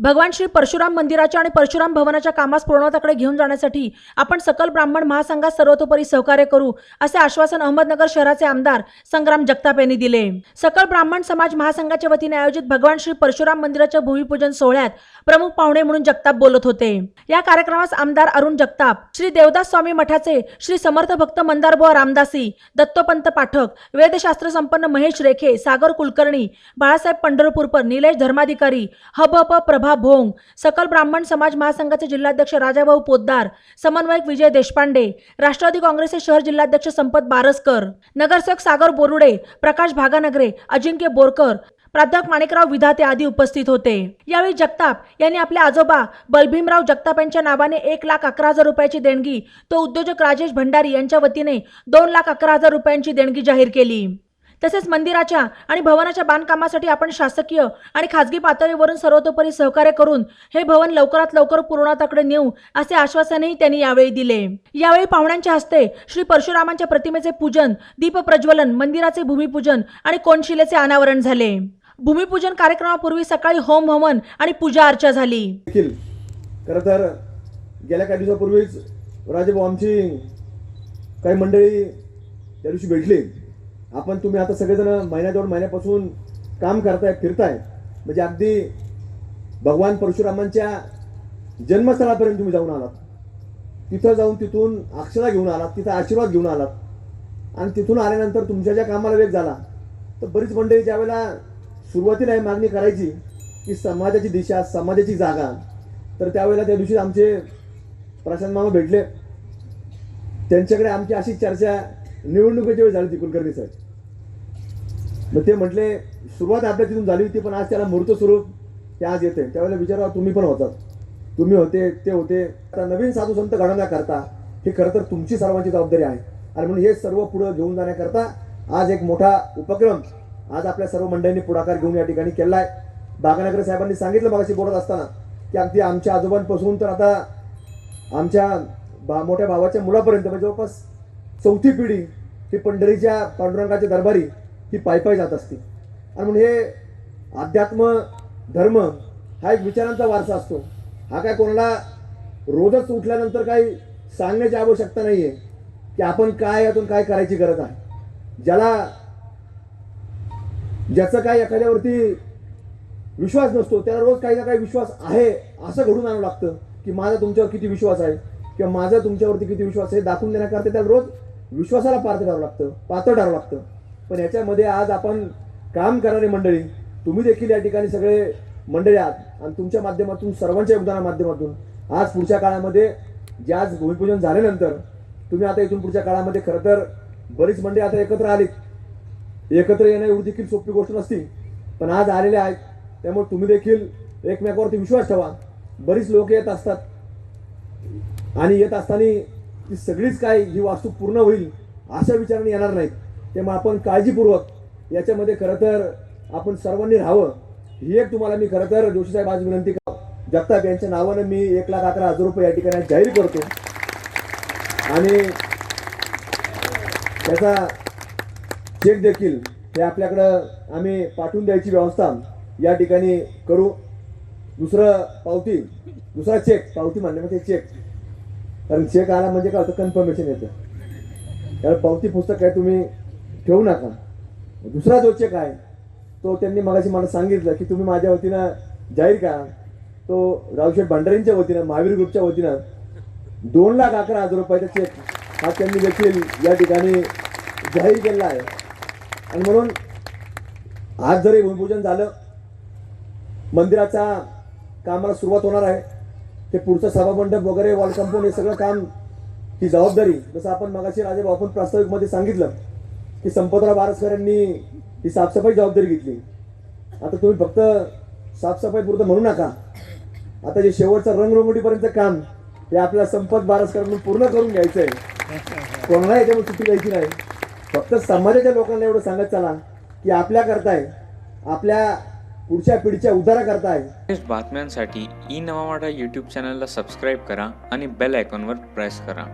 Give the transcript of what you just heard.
भगवान श्री परशुराम मंदिराच्या आणि परशुराम भवनाच्या कामास पूर्णताकडे घेऊन जाण्यासाठी आपण सकल ब्राह्मण महासंघात सर्वतोपरी सहकार्य करू असे आश्वासन अहमदनगर शहराचे आमदार संग्राम जगताप यांनी दिले. सकल ब्राह्मण समाज महासंघाच्या वतीने आयोजित भगवान श्री परशुराम मंदिराच्या भूमिपूजन सोहळ्यात प्रमुख पाहुणे म्हणून जगताप बोलत होते. या कार्यक्रमास आमदार अरुण जगताप श्री देवदास स्वामी मठाचे श्री समर्थ भक्त मंदारबुवा रामदासी दत्तोपंत पाठक वेदशास्त्र संपन्न महेश रेखे सागर कुलकर्णी बाळासाहेब पंढरपूरकर निलेश धर्माधिकारी हब प्रभा भोंग सकल ब्राह्मण समाज महासंघाचे जिल्हाध्यक्ष राजाभाऊ पोद्दार समन्वयक विजय देशपांडे राष्ट्रवादी काँग्रेसचे शहर जिल्हाध्यक्ष संपत बारसकर नगरसेवक सागर बोरुडे प्रकाश भागानगरे अजिंक्य बोरकर प्राध्यापक माणिकराव विधाते आदी उपस्थित होते. यावेळी जगताप यांनी आपले आजोबा बलभीमराव जगताप यांच्या नावाने एक लाख अकरा हजार रुपयाची देणगी तो उद्योजक राजेश भंडारी यांच्या वतीने दोन लाख अकरा हजार रुपयांची देणगी जाहीर केली. तसेच मंदिराच्या आणि भवनाच्या बांधकामासाठी आपण शासकीय आणि खासगी पातळीवरून सर्वतोपरी सहकार्य करून हे भवन लवकरात लवकर पूर्णताकडे नेऊ असे आश्वासनही त्यांनी यावेळी दिले. यावेळी पाहुण्यांच्या हस्ते श्री परशुरामांच्या प्रतिमेचे पूजन दीप प्रज्वलन मंदिराचे भूमिपूजन आणि कोणशिलेचे अनावरण झाले. भूमिपूजन कार्यक्रमापूर्वी सकाळी होम हवन आणि पूजा अर्चा झाली. खरं तर गेल्या काही दिवसापूर्वीच राजेभाऊ आमची काही मंडळी त्या दिवशी भेटली. आपण तुम्ही आता सगळेजण महिन्या दोन महिन्यापासून काम करताय फिरताय. म्हणजे अगदी भगवान परशुरामांच्या जन्मस्थळापर्यंत तुम्ही जाऊन आलात. तिथं जाऊन तिथून अक्षरा घेऊन आलात तिथं आशीर्वाद घेऊन आलात. आणि तिथून आल्यानंतर तुमच्या ज्या कामाला वेग झाला तर बरीच मंडळी ज्यावेळेला सुरुवातीला ही मागणी करायची की समाजाची दिशा समाजाची जागा तर त्यावेळेला त्या दिवशी आमचे प्रशांत मामा भेटले. त्यांच्याकडे आमची अशी चर्चा निवडणुकीच्या वेळी झाली ती कुलकर्णी साहेब मग ते म्हटले सुरुवात आपल्या तिथून झाली होती पण आज त्याला मूर्त स्वरूप ते आज येते त्यावेळेला विचारा तुम्ही पण होतात. तुम्ही होते ते होते. आता नवीन साधू संत घडवण्या करता हे खरं तर तुमची सर्वांची जबाबदारी आहे. आणि म्हणून हे सर्व पुढं घेऊन जाण्याकरता आज एक मोठा उपक्रम आज आपल्या सर्व मंडळींनी पुढाकार घेऊन या ठिकाणी केला आहे बागानगर साहेबांनी सांगितलं मगाशी बोलत असताना की अगदी आमच्या आजोबांपासून तर आता आमच्या बा मोठ्या भावाच्या मुलापर्यंत म्हणजे जवळपास चौथी पिढी ही पंढरीच्या पांडुरंगाच्या दरबारी ही पायपाय जात असते. आणि म्हणून हे अध्यात्म धर्म हा एक विचारांचा वारसा असतो. हा काय कोणाला रोजच उठल्यानंतर काही सांगण्याची आवश्यकता नाही आहे की आपण काय यातून काय करायची गरज आहे. ज्याला ज्याचं काय एखाद्यावरती विश्वास नसतो त्याला रोज काही ना काही विश्वास आहे असं घडून आणावं लागतं की माझा तुमच्यावर किती विश्वास आहे किंवा माझा तुमच्यावरती किती विश्वास आहे दाखवून देण्याकरता त्याला रोज विश्वासाला पात्र करावं लागतं पात्र ठरावं लागतं. पण याच्यामध्ये आज आपण काम करणारी मंडळी तुम्ही देखील या ठिकाणी सगळे मंडळी आहात आणि तुमच्या माध्यमातून सर्वांच्या योगदाना माध्यमातून आज पुढच्या काळामध्ये जे आज भूमिपूजन झाल्यानंतर तुम्ही आता इथून पुढच्या काळामध्ये खरं तर बरीच मंडळी आता एकत्र आलीत. एकत्र येणं एवढी देखील सोपी गोष्ट नसती पण आज आलेले आहेत. त्यामुळे तुम्ही देखील एकमेकावरती विश्वास ठेवा. बरीच लोक येत असतात. आणि येत असताना ती सगळीच काय ही वास्तू पूर्ण होईल अशा विचाराने येणार नाहीत. तेव्हा आपण काळजीपूर्वक याच्यामध्ये खरं तर आपण सर्वांनी राहावं. ही एक तुम्हाला मी खरं तर जोशी साहेब आज विनंती कर जगताप यांच्या नावानं मी एक लाख अकरा हजार रुपये या ठिकाणी जाहीर करतो. आणि त्याचा चेक देखील हे आपल्याकडं आम्ही पाठवून द्यायची व्यवस्था या ठिकाणी करू. दुसरं पावती दुसरा चेक पावती म्हणणे म्हणजे चेक कारण चेक आला म्हणजे काय होतं कन्फर्मेशन येतं. त्याला पावती पुस्तक काय तुम्ही ठेवू नका. दुसरा जो चेक आहे तो त्यांनी मगाशी मला सांगितलं की तुम्ही माझ्या वतीनं जाहीर करा. तो रावशेठ भंडारींच्या वतीनं महावीर ग्रुपच्या वतीनं दोन लाख अकरा हजार रुपयाचा चेक हा त्यांनी देखील या ठिकाणी जाहीर केलेला आहे. आणि म्हणून आज जरी भूमिपूजन झालं मंदिराच्या कामाला सुरुवात होणार आहे. ते पुढचं सभामंडप वगैरे वॉल कंपाऊंड हे सगळं काम ही जबाबदारी. जसं आपण मगाशी राजे आपण प्रास्ताविकमध्ये सांगितलं की संपतराव बारसकर यांनी ही साफसफाई जबाबदारी घेतली. आता तुम्ही फक्त साफसफाई पुरतं म्हणू नका. आता जे शेवटचं रंगरंगोटीपर्यंत काम हे आपल्या संपत बारसकरांनी पूर्ण करून घ्यायचं आहे कोणाला याच्यामध्ये चुकी द्यायची नाही. फक्त समाजाच्या लोकांना एवढं सांगत चला की आपल्या करताय आपल्या पुढच्या पिढीच्या उद्धारा करता बातम्यांसाठी ई नवा मराठा यूट्यूब चॅनलला सबस्क्राईब करा आणि बेल आयकॉनवर प्रेस करा.